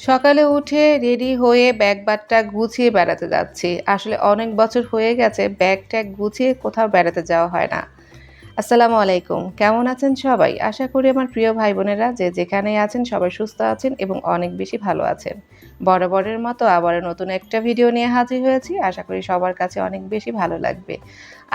সকালে উঠে রেডি হয়ে ব্যাগ বাটটা গুছিয়ে বেড়াতে যাচ্ছি। আসলে অনেক বছর হয়ে গেছে ব্যাগ ট্যাগ গুছিয়ে কোথাও বেড়াতে যাওয়া হয় না। আসসালামু আলাইকুম, কেমন আছেন সবাই? আশা করি আমার প্রিয় ভাই বোনেরা যে যেখানেই আছেন সবাই সুস্থ আছেন এবং অনেক বেশি ভালো আছেন। বরাবরের মতো আবারও নতুন একটা ভিডিও নিয়ে হাজির হয়েছি। আশা করি সবার কাছে অনেক বেশি ভালো লাগবে।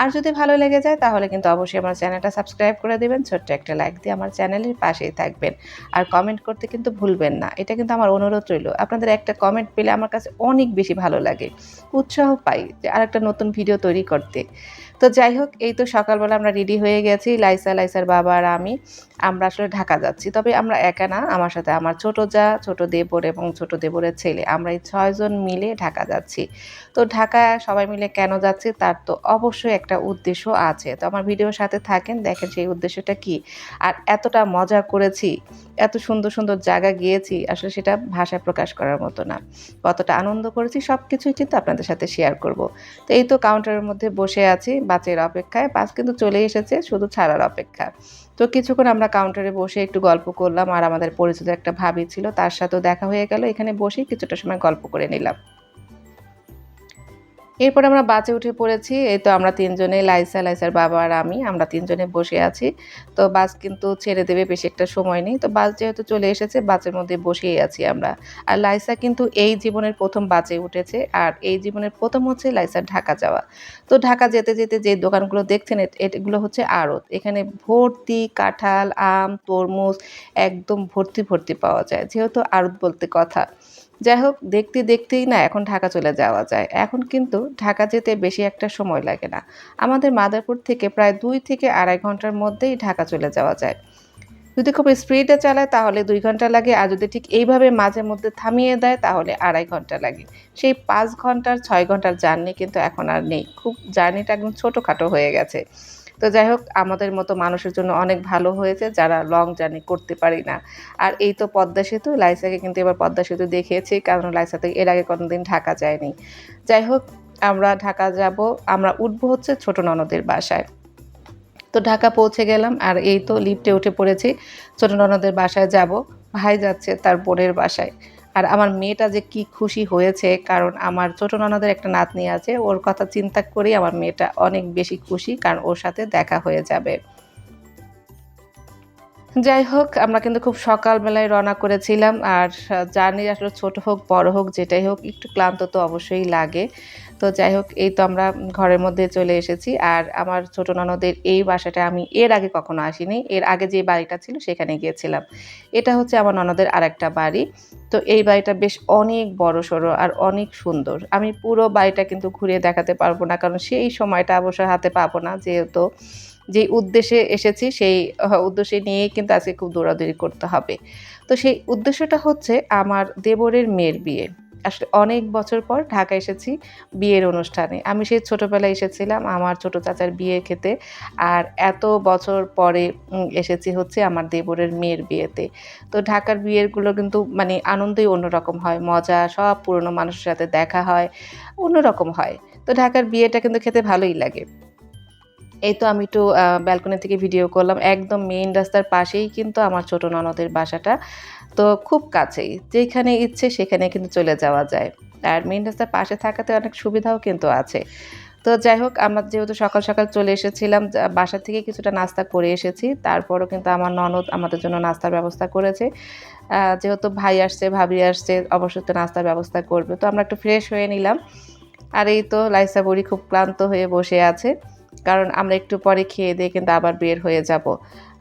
আর যদি ভালো লেগে যায়, তাহলে কিন্তু অবশ্যই আমার চ্যানেলটা সাবস্ক্রাইব করে দেবেন, ছোট্ট একটা লাইক দিয়ে আমার চ্যানেলের পাশেই থাকবেন। আর কমেন্ট করতে কিন্তু ভুলবেন না, এটা কিন্তু আমার অনুরোধ রইল। আপনাদের একটা কমেন্ট পেলে আমার কাছে অনেক বেশি ভালো লাগে, উৎসাহ পাই যে আরেকটা নতুন ভিডিও তৈরি করতে। তো যাই হোক, এই তো সকালবেলা আমরা রেডি হয়ে গেছি, লাইসা, লাইসার বাবা আর আমি। আমরা আসলে ঢাকা যাচ্ছি, তবে আমরা একা না, আমার সাথে আমার ছোট যা, ছোট দেবর এবং ছোট দেবরের ছেলে। আমরা এই ছয়জন মিলে ঢাকা যাচ্ছি। তো ঢাকা সবাই মিলে কেন যাচ্ছি তার তো অবশ্যই একটা উদ্দেশ্য আছে। তো আমার ভিডিওর সাথে থাকেন, দেখেন সেই উদ্দেশ্যটা কি। আর এতটা মজা করেছি এত সুন্দর সুন্দর জায়গা গিয়েছি, আসলে সেটা ভাষায় প্রকাশ করার মতো না। কতটা আনন্দ করেছি সব কিছুই কিন্তু আপনাদের সাথে শেয়ার করব। তো এই তো কাউন্টারের মধ্যে বসে আছি বাসের অপেক্ষায়, বাস কিন্তু চলে এসেছে, শুধু ছাড়ার অপেক্ষা। তো কিছুক্ষণ আমরা কাউন্টারে বসে একটু গল্প করলাম, আর আমাদের পরিচিত একটা ভাবি ছিল, তার সাথেও দেখা হয়ে গেল, এখানে বসেই কিছুটা সময় গল্প করে নিলাম। এরপর আমরা বাসে উঠে পড়েছি, এই তো আমরা তিনজনে, লাইসা, লাইসার বাবা আর আমি, আমরা তিনজনে বসে আছি। তো বাস কিন্তু ছেড়ে দেবে বেশি একটা সময় নেই। তো বাস যেহেতু চলে এসেছে, বাসের মধ্যে বসেই আছি আমরা। আর লাইসা কিন্তু এই জীবনের প্রথম বাসে উঠেছে, আর এই জীবনের প্রথম হচ্ছে লাইসার ঢাকা যাওয়া। তো ঢাকা যেতে যেতে যে দোকানগুলো দেখছেন এগুলো হচ্ছে আড়ত। এখানে ভর্তি, কাঁঠাল, আম, তরমুজ একদম ভর্তি ভর্তি পাওয়া যায়, যেহেতু আড়ত বলতে কথা। যাই হোক, দেখতে দেখতেই না এখন ঢাকা চলে যাওয়া যায়। এখন কিন্তু ঢাকা যেতে বেশি একটা সময় লাগে না। আমাদের মাদারপুর থেকে প্রায় দুই থেকে আড়াই ঘণ্টার মধ্যেই ঢাকা চলে যাওয়া যায়। যদি খুব স্পিডে চালায় তাহলে দুই ঘণ্টা লাগে, আর যদি ঠিক এইভাবে মাঝে মধ্যে থামিয়ে দেয় তাহলে আড়াই ঘণ্টা লাগে। সেই পাঁচ ঘণ্টার ছয় ঘণ্টার জার্নি কিন্তু এখন আর নেই। খুব জার্নিটা একদম ছোটোখাটো হয়ে গেছে। তো যাই হোক, আমাদের মতো মানুষের জন্য অনেক ভালো হয়েছে যারা লং জার্নি করতে পারি না। আর এই তো পদ্মা সেতু, লাইসাকে কিন্তু এবার পদ্মা সেতু দেখিয়েছি, কারণ লাইসাতে এর আগে কোনোদিন ঢাকা যায়নি। যাই হোক, আমরা ঢাকা যাব, আমরা উঠবো হচ্ছে ছোট ননদের বাসায়। তো ঢাকা পৌঁছে গেলাম, আর এই তো লিফটে উঠে পড়েছি, ছোট ননদের বাসায় যাব, ভাই যাচ্ছে তার বোনের বাসায়। আর আমার মেয়েটা যে কি খুশি হয়েছে, কারণ আমার ছোটো ননদের একটা নাতনি আছে, ওর কথা চিন্তা করেই আমার মেয়েটা অনেক বেশি খুশি, কারণ ওর সাথে দেখা হয়ে যাবে। যাই হোক, আমরা কিন্তু খুব সকালবেলায় রওনা করেছিলাম, আর জার্নি আসলে ছোট হোক, বড় হোক, যেটাই হোক, একটু ক্লান্ত তো অবশ্যই লাগে। তো যাই হোক, এই তো আমরা ঘরের মধ্যে চলে এসেছি। আর আমার ছোট ননদের এই বাসাটা আমি এর আগে কখনো আসিনি। এর আগে যে বাড়িটা ছিল সেখানে গিয়েছিলাম। এটা হচ্ছে আমার ননদের আরেকটা বাড়ি। তো এই বাড়িটা বেশ অনেক বড় সড়ো আর অনেক সুন্দর। আমি পুরো বাড়িটা কিন্তু ঘুরিয়ে দেখাতে পারব না, কারণ সেই সময়টা অবশ্যই হাতে পাবো না, যেহেতু যে উদ্দেশ্যে এসেছি, সেই উদ্দেশ্যে নিয়েই কিন্তু আজকে খুব দৌড়াদৌড়ি করতে হবে। তো সেই উদ্দেশ্যটা হচ্ছে আমার দেবরের মেয়ের বিয়ে। আসলে অনেক বছর পর ঢাকা এসেছি বিয়ের অনুষ্ঠানে। আমি সেই ছোটোবেলায় এসেছিলাম আমার ছোট চাচার বিয়ে খেতে আর এত বছর পরে এসেছি হচ্ছে আমার দেবরের মেয়ের বিয়েতে। তো ঢাকার বিয়েরগুলো কিন্তু মানে আনন্দই অন্যরকম হয়, মজা, সব পুরনো মানুষের সাথে দেখা হয়, অন্যরকম হয়। তো ঢাকার বিয়েটা কিন্তু খেতে ভালোই লাগে। এই তো আমি একটু ব্যালকনি থেকে ভিডিও করলাম। একদম মেইন রাস্তার পাশেই কিন্তু আমার ছোট ননদের বাসাটা। তো খুব কাছেই, যেখানে ইচ্ছে সেখানে কিন্তু চলে যাওয়া যায়। আর মেইন রাস্তার পাশে থাকাতে অনেক সুবিধাও কিন্তু আছে। তো যাই হোক, আমরা যেহেতু সকাল সকাল চলে এসেছিলাম বাসা থেকে কিছুটা নাস্তা করে এসেছি। তারপরও কিন্তু আমার ননদ আমাদের জন্য নাস্তার ব্যবস্থা করেছে। যেহেতু ভাই আসছে, ভাবি আসছে অবশ্যই তো নাস্তার ব্যবস্থা করবে। তো আমরা একটু ফ্রেশ হয়ে নিলাম। আর এই তো লাইসা বড়ি খুব ক্লান্ত হয়ে বসে আছে। কারণ আমরা একটু পরে খেয়ে দিয়ে কিন্তু আবার বের হয়ে যাব।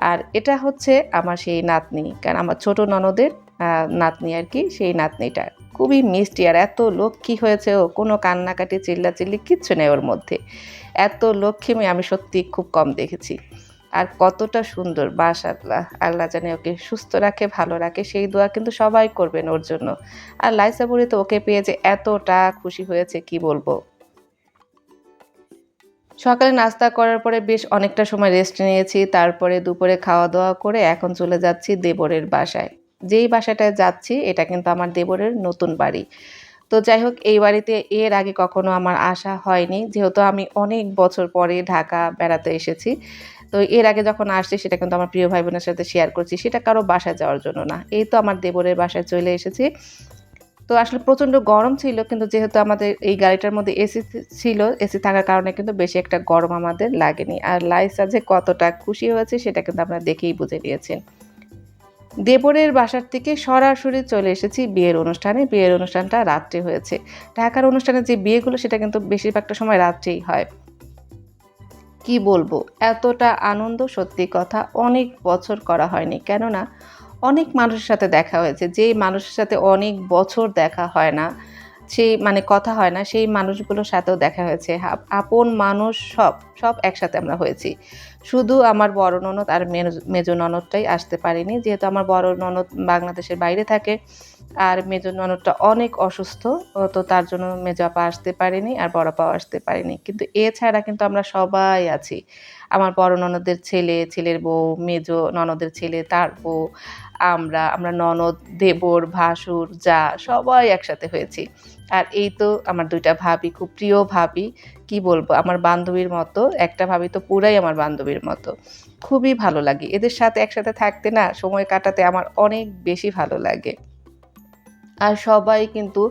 আর এটা হচ্ছে আমার সেই নাতনি, কারণ আমার ছোট ননদের নাতনি আর কি, সেই নাতনিটা খুবই মিষ্টি আর এত লক্ষ্মী হয়েছে ও, কোনো কান্নাকাটি, চিল্লাচিল্লি কিচ্ছু নেই ওর মধ্যে। এত লক্ষ্মী আমি সত্যি খুব কম দেখেছি। আর কতটা সুন্দর বাস আল্লাহ আল্লাহ জানে ওকে সুস্থ রাখে, ভালো রাখে, সেই দোয়া কিন্তু সবাই করবেন ওর জন্য। আর লাইসাবুরি তো ওকে পেয়ে যে এতটা খুশি হয়েছে, কি বলব? সকালে নাস্তা করার পরে বেশ অনেকটা সময় রেস্ট নিয়েছি। তারপরে দুপুরে খাওয়া দাওয়া করে এখন চলে যাচ্ছি দেবরের বাসায়। যেই বাসাটায় যাচ্ছি, এটা কিন্তু আমার দেবরের নতুন বাড়ি। তো যাই হোক, এই বাড়িতে এর আগে কখনো আমার আসা হয়নি। যেহেতু আমি অনেক বছর পরে ঢাকা বেড়াতে এসেছি, তো এর আগে যখন আসছি, সেটা কিন্তু আমার প্রিয় ভাই বোনের সাথে শেয়ার করছি। সেটা কারও বাসায় যাওয়ার জন্য না। এই তো আমার দেবরের বাসায় চলে এসেছি। তো আসলে প্রচণ্ড গরম ছিল, কিন্তু যেহেতু আমাদের এই গাড়িটার মধ্যে এসি ছিল, এসি থাকার কারণে কিন্তু বেশি একটা গরম আমাদের লাগেনি। আর লাইসা যে কতটা খুশি হয়েছে, সেটা কিন্তু আপনারা দেখেই বুঝে নিয়েছেন দেবরের বাসার থেকে সরাসরি চলে এসেছি বিয়ের অনুষ্ঠানে। বিয়ের অনুষ্ঠানটা রাত্রে হয়েছে। ঢাকার অনুষ্ঠানে যে বিয়েগুলো, সেটা কিন্তু বেশিরভাগটা সময় রাত্রেই হয়। কি বলব? এতটা আনন্দ, সত্যি কথা, অনেক বছর করা হয়নি। কেননা অনেক মানুষের সাথে দেখা হয়েছে, যেই মানুষের সাথে অনেক বছর দেখা হয় না, সেই মানে কথা হয় না, সেই মানুষগুলোর সাথেও দেখা হয়েছে। আপন মানুষ সব সব একসাথে আমরা হয়েছি। শুধু আমার বড় ননদ আর মেজ- ননদটাই আসতে পারিনি, যেহেতু আমার বড় ননদ বাংলাদেশের বাইরে থাকে, আর মেজো ননদটা অনেক অসুস্থ তো তার জন্য মেজো আপা আসতে পারেনি আর বড় আপাও আসতে পারেনি। কিন্তু এছাড়া কিন্তু আমরা সবাই আছি। আমার বড় ননদের ছেলে, ছেলের বউ, মেজো ননদের ছেলে, তার বউ আমরা আমরা ননদ, দেবর, ভাসুর, যা, সবাই একসাথে হয়েছি। আর এই তো আমার দুইটা ভাবি, খুব প্রিয় ভাবি, কি বলব, আমার বান্ধবীর মতো, একটা ভাবি তো পুরাই আমার বান্ধবীর মতো। খুবই ভালো লাগে। এদের সাথে একসাথে থাকতে না, সময় কাটাতে আমার অনেক বেশি ভালো লাগে। আর সবাই কিন্তু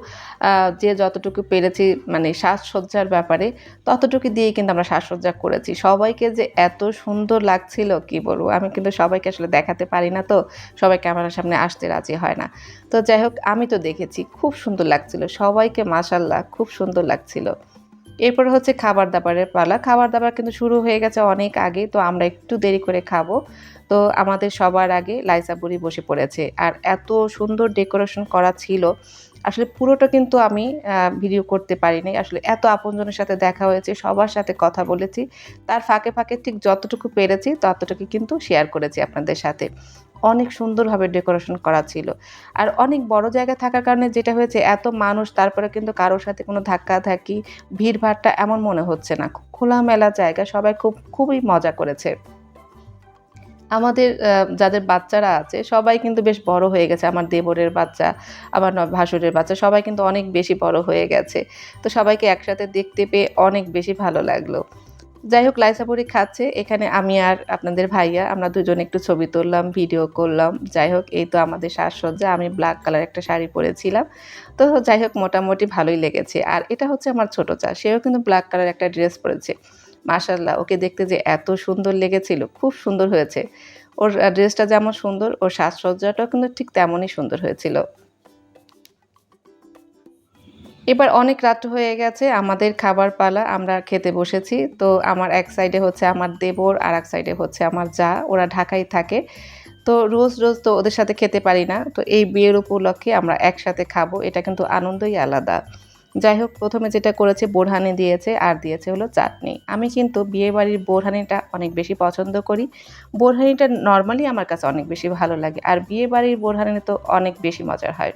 যে যতটুকু পেরেছি মানে সাজসজ্জার ব্যাপারে, ততটুকু দিয়েই কিন্তু আমরা সাজসজ্জা করেছি। সবাইকে যে এত সুন্দর লাগছিল, কি বলব? আমি কিন্তু সবাইকে আসলে দেখাতে পারি না তো, সবাই ক্যামেরার সামনে আসতে রাজি হয় না। তো যাই হোক, আমি তো দেখেছি, খুব সুন্দর লাগছিল। সবাইকে মাসাল্লাহ খুব সুন্দর লাগছিল। এরপর হচ্ছে খাবার দাবারের পালা। খাবার দাবার কিন্তু শুরু হয়ে গেছে অনেক আগে, তো আমরা একটু দেরি করে খাব। তো আমাদের সবার আগে লাইসা বুড়ি বসে পড়েছে। আর এত সুন্দর ডেকোরেশন করা ছিল। আসলে পুরোটা কিন্তু আমি ভিডিও করতে পারিনি। আসলে এত আপনজনের সাথে দেখা হয়েছে, সবার সাথে কথা বলেছি। তার ফাঁকে ফাঁকে ঠিক যতটুকু পেরেছি ততটুকু কিন্তু শেয়ার করেছি আপনাদের সাথে। অনেক সুন্দরভাবে ডেকোরেশন করা ছিল। আর অনেক বড় জায়গা থাকার কারণে যেটা হয়েছে, এত মানুষ, তারপরে কিন্তু কারোর সাথে কোনো ধাক্কা ধাক্কি ভিড়ভাড়টা এমন মনে হচ্ছে না। খোলামেলা জায়গা, সবাই খুব, খুবই মজা করেছে। আমাদের যাদের বাচ্চারা আছে, সবাই কিন্তু বেশ বড় হয়ে গেছে। আমার দেবরের বাচ্চা, আমার ভাসুরের বাচ্চা, সবাই কিন্তু অনেক বেশি বড় হয়ে গেছে। তো সবাইকে একসাথে দেখতে পেয়ে অনেক বেশি ভালো লাগল। যাই হোক লাইসাপুরি খাচ্ছে। এখানে আমি আর আপনাদের ভাইয়া, আমরা দুজন একটু ছবি তুললাম, ভিডিও করলাম। যাই হোক, এই তো আমাদের সাজসজ্জা। আমি ব্ল্যাক কালার একটা শাড়ি পরেছিলাম। তো যাই হোক, মোটামুটি ভালোই লেগেছে। আর এটা হচ্ছে আমার ছোট চা। সেও কিন্তু ব্ল্যাক কালার একটা ড্রেস পরেছে। মাশাল্লাহ ওকে দেখতে যে এত সুন্দর লেগেছিল, খুব সুন্দর হয়েছে। ওর ড্রেসটা যেমন সুন্দর, ওর সাজসজ্জাটাও কিন্তু ঠিক তেমনই সুন্দর হয়েছিল। এবার অনেক রাত হয়ে গেছে, আমাদের খাবার পালা, আমরা খেতে বসেছি। তো আমার এক সাইডে হচ্ছে আমার দেবর, আর এক সাইডে হচ্ছে আমার যা, ওরা ঢাকায় থাকে। তো রোজ রোজ তো ওদের সাথে খেতে পারি না। তো এই বিয়ের উপলক্ষে আমরা একসাথে খাব, এটা কিন্তু আনন্দই আলাদা। যাই হোক প্রথমে যেটা করেছে, বোরহানি দিয়েছে, আর দিয়েছে হলো চাটনি। আমি কিন্তু বিয়েবাড়ির বোরহানিটা অনেক বেশি পছন্দ করি। বোরহানিটা নর্মালি আমার কাছে অনেক বেশি ভালো লাগে, আর বিয়েবাড়ির বোরহানি তো অনেক বেশি মজার হয়।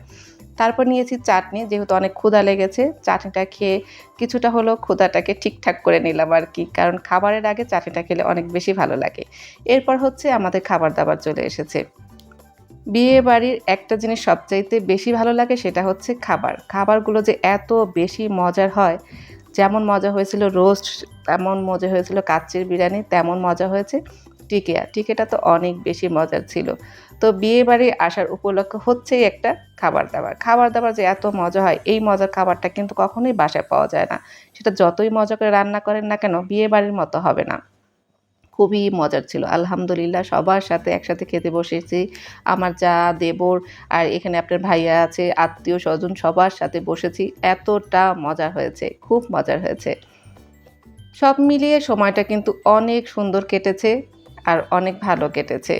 তারপর নিয়েছি চাটনি, যেহেতু অনেক ক্ষুধা লেগেছে, চাটনিটা খেয়ে কিছুটা হলো ক্ষুধাটাকে ঠিকঠাক করে নিলাম আর কি, কারণ খাবারের আগে চাটনিটা খেলে অনেক বেশি ভালো লাগে। এরপর হচ্ছে আমাদের খাবার দাবার চলে এসেছে। বিয়ে বাড়ির একটা জিনিস সবচাইতে বেশি ভালো লাগে সেটা হচ্ছে খাবার। খাবারগুলো যে এত বেশি মজার হয়, যেমন মজা হয়েছিল রোস্ট, তেমন মজা হয়েছিল কাচ্চির বিরিয়ানি, তেমন মজা হয়েছে টিকিয়া। টিকিটা তো অনেক বেশি মজার ছিল। তো বিয়ে বাড়ি আসার উপলক্ষ হচ্ছেই একটা খাবার দাবার। খাবার দাবার যে এত মজা হয়, এই মজার খাবারটা কিন্তু কখনোই বাসায় পাওয়া যায় না। সেটা যতই মজা করে রান্না করেন না কেন বিয়ে বাড়ির মতো হবে না। খুবই মজার ছিল। আলহামদুলিল্লাহ সবার সাথে একসাথে খেতে বসেছি। আমার যা দেবর আর এখানে আপনার ভাইয়া আছে, আত্মীয় স্বজন সবার সাথে বসেছি। এতটা মজা হয়েছে, খুব মজার হয়েছে। সব মিলিয়ে সময়টা কিন্তু অনেক সুন্দর কেটেছে আর অনেক ভালো কেটেছে।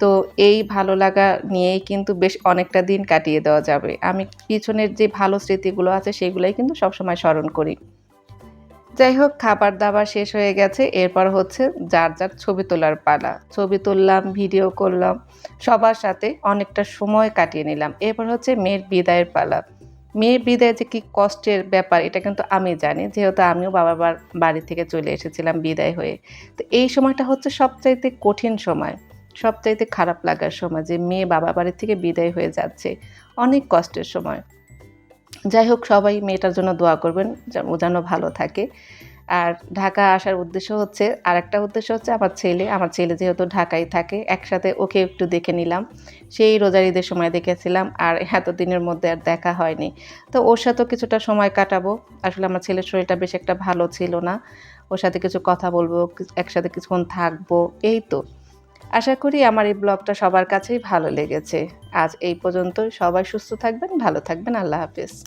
তো এই ভালো লাগা নিয়েই কিন্তু বেশ অনেকটা দিন কাটিয়ে দেওয়া যাবে। আমি পিছনের যে ভালো স্মৃতিগুলো আছে সেগুলোই কিন্তু সবসময় স্মরণ করি। যাই হোক খাবার দাবার শেষ হয়ে গেছে। এরপর হচ্ছে যার যার ছবি তোলার পালা। ছবি তুললাম, ভিডিও করলাম, সবার সাথে অনেকটা সময় কাটিয়ে নিলাম। এরপর হচ্ছে মেয়ের বিদায়ের পালা। মেয়ের বিদায় যে কী কষ্টের ব্যাপার, এটা কিন্তু আমি জানি। যেহেতু আমিও বাবার বার- বাড়ি থেকে চলে এসেছিলাম বিদায় হয়ে। তো এই সময়টা হচ্ছে সবচাইতে কঠিন সময়, সবচাইতে খারাপ লাগার সময় যে মেয়ে বাবা বাড়ি থেকে বিদায় হয়ে যাচ্ছে। অনেক কষ্টের সময়। যাই হোক সবাই মেয়েটার জন্য দোয়া করবেন ও যেন ভালো থাকে। আর ঢাকা আসার উদ্দেশ্য হচ্ছে আর একটা উদ্দেশ্য হচ্ছে আমার ছেলে। আমার ছেলে যেহেতু ঢাকায় থাকে, একসাথে ওকে একটু দেখে নিলাম। সেই রোজার ঈদের সময় দেখেছিলাম আর এতদিনের মধ্যে আর দেখা হয়নি। তো ওর সাথেও কিছুটা সময় কাটাবো। আসলে আমার ছেলের শরীরটা বেশ একটা ভালো ছিল না। ওর সাথে কিছু কথা বলব, একসাথে কিছুক্ষণ থাকব, এই তো। আশা করি আমার এই ব্লগটা সবার কাছেই ভালো লেগেছে। আজ এই পর্যন্ত সবাই সুস্থ থাকবেন, ভালো থাকবেন। আল্লাহ হাফেজ।